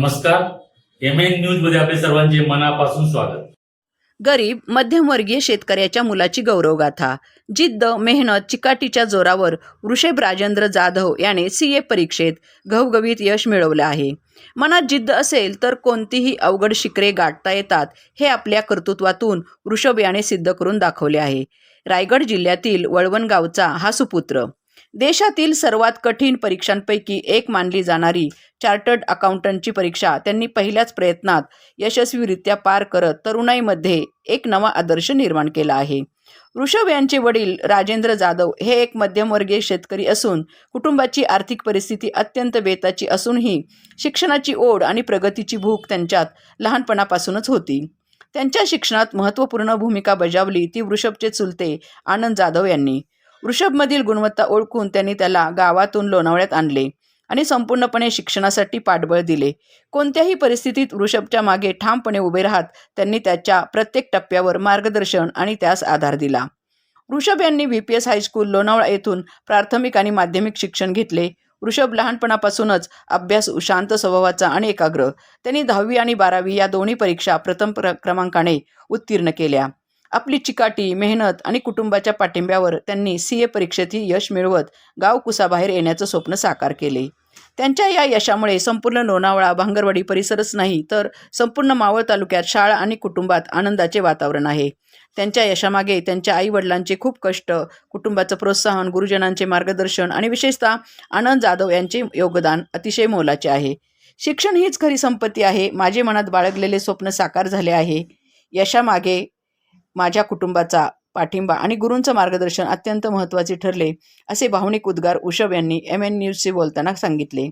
नमस्कार. M N न्यूजमध्ये आपले सर्वांचे मनापासून स्वागत. गरीब मध्यमवर्गीय शेतकऱ्याच्या मुलाची गौरवगाथा. जिद्द मेहनत चिकाटीच्या जोरावर वृषभ राजेंद्र जाधव याने सी ए परीक्षेत घवघवीत यश मिळवलं आहे. मनात जिद्द असेल तर कोणतीही अवघड शिखरे गाठता येतात हे आपल्या कर्तृत्वातून वृषभ याने सिद्ध करून दाखवले आहे. रायगड जिल्ह्यातील वळवण गावचा हा सुपुत्र. देशातील सर्वात कठीण परीक्षांपैकी एक मानली जाणारी चार्टर्ड अकाउंटंटची परीक्षा त्यांनी पहिल्याच प्रयत्नात यशस्वीरित्या पार करत तरुणाईमध्ये एक नवा आदर्श निर्माण केला आहे. ऋषभ यांचे वडील राजेंद्र जाधव हे एक मध्यमवर्गीय शेतकरी असून कुटुंबाची आर्थिक परिस्थिती अत्यंत बेताची असूनही शिक्षणाची ओढ आणि प्रगतीची भूक त्यांच्यात लहानपणापासूनच होती. त्यांच्या शिक्षणात महत्त्वपूर्ण भूमिका बजावली ती वृषभचे चुलते आनंद जाधव यांनी. वृषभमधील गुणवत्ता ओळखून त्यांनी त्याला गावातून लोणावळ्यात आणले आणि संपूर्णपणे शिक्षणासाठी पाठबळ दिले. कोणत्याही परिस्थितीत वृषभच्या मागे ठामपणे उभे राहत त्यांनी त्याच्या प्रत्येक टप्प्यावर मार्गदर्शन आणि त्यास आधार दिला. वृषभ यांनी V P S high school Lonavala येथून प्राथमिक आणि माध्यमिक शिक्षण घेतले. वृषभ लहानपणापासूनच अभ्यास शांत स्वभावाचा आणि एकाग्र. त्यांनी दहावी आणि बारावी या दोन्ही परीक्षा प्रथम प्र क्रमांकाने उत्तीर्ण केल्या. आपली चिकाटी मेहनत आणि कुटुंबाच्या पाठिंब्यावर त्यांनी सी ए परीक्षेतही यश मिळवत गाव कुसाबाहेर येण्याचं स्वप्न साकार केले. त्यांच्या या यशामुळे संपूर्ण लोणावळा भांगरवाडी परिसरच नाही तर संपूर्ण मावळ तालुक्यात शाळा आणि कुटुंबात आनंदाचे वातावरण आहे. त्यांच्या यशामागे त्यांच्या आईवडिलांचे खूप कष्ट कुटुंबाचं प्रोत्साहन गुरुजनांचे मार्गदर्शन आणि विशेषतः आनंद जाधव यांचे योगदान अतिशय मोलाचे आहे. शिक्षण हीच खरी संपत्ती आहे. माझे मनात बाळगलेले स्वप्न साकार झाले आहे. यशामागे माझ्या कुटुंबाचा पाठिंबा आणि गुरूंचं मार्गदर्शन अत्यंत महत्त्वाचे ठरले असे भावनिक उद्गार उषभ यांनी एम एन न्यूजशी बोलताना सांगितले.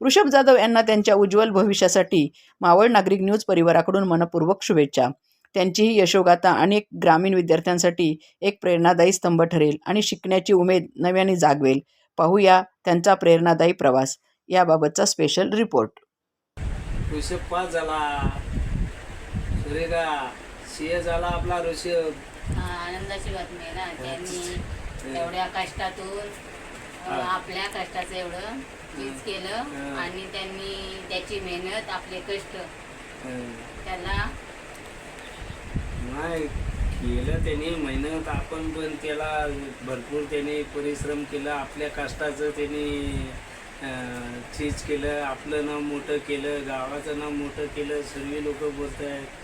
वृषभ जाधव यांना त्यांच्या उज्ज्वल भविष्यासाठी मावळ नागरिक न्यूज परिवाराकडून मनपूर्वक शुभेच्छा. त्यांची ही यशोगाथा अनेक ग्रामीण विद्यार्थ्यांसाठी एक प्रेरणादायी स्तंभ ठरेल आणि शिकण्याची उमेद नव्याने जागवेल. पाहूया त्यांचा प्रेरणादायी प्रवास. याबाबतचा स्पेशल रिपोर्ट ऋषभ पास झाला. सीए झाला आपला ऋषभ हा, आनंदाची बातमी आहे ना. त्यांनी एवढ्या कष्टातून अ. आपल्या कष्टाचं एवढं चीज केलं हा. आणि त्यांनी त्याची मेहनत आपले कष्ट अं, त्याला नाही केलं त्याने मेहनत आपण पण त्याला भरपूर त्याने परिश्रम केला आपल्या कष्टाचं त्याने अं, चीज केलं आपलं नाव मोठं केलं गावाचं नाव मोठं केलं सर्व लोक बोलत आहेत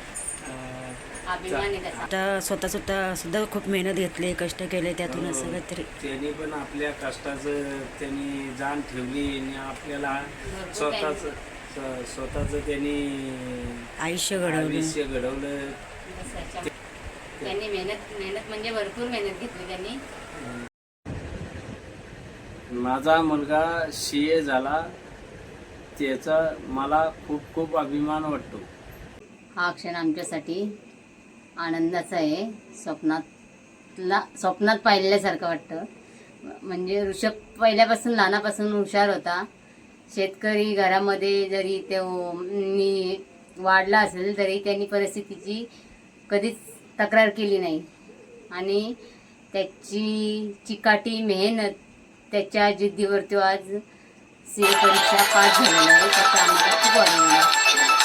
आता स्वतः स्वतः सुद्धा खूप मेहनत घेतली कष्ट केले त्यातूनच. सगळं तरी त्यांनी पण आपल्या कष्टाचं त्यांनी जाण ठेवली आणि आपल्याला स्वतःच स्व- स्वतःचं त्यांनी आयुष्य घडवलं. आयुष्य घडवलं. त्यांनी मेहनत मेहनत म्हणजे भरपूर मेहनत घेतली त्यांनी. माझा मुलगा सी ए झाला. त्याचा मला खूप खूप अभिमान वाटतो. हा क्षण आमच्यासाठी आनंदाचा आहे. स्वप्नातला स्वप्नात पाहिल्यासारखं वाटतं. म्हणजे ऋषभ पहिल्यापासून लहानापासून हुशार होता. शेतकरी घरामध्ये जरी तो नी वाढला असेल तरी त्यांनी परिस्थितीची कधीच तक्रार केली नाही. आणि त्याची चिकाटी मेहनत त्याच्या जिद्दीवर तो आज सी परीक्षा पास झालेला आहे त्याचा आम्हाला खूप आनंद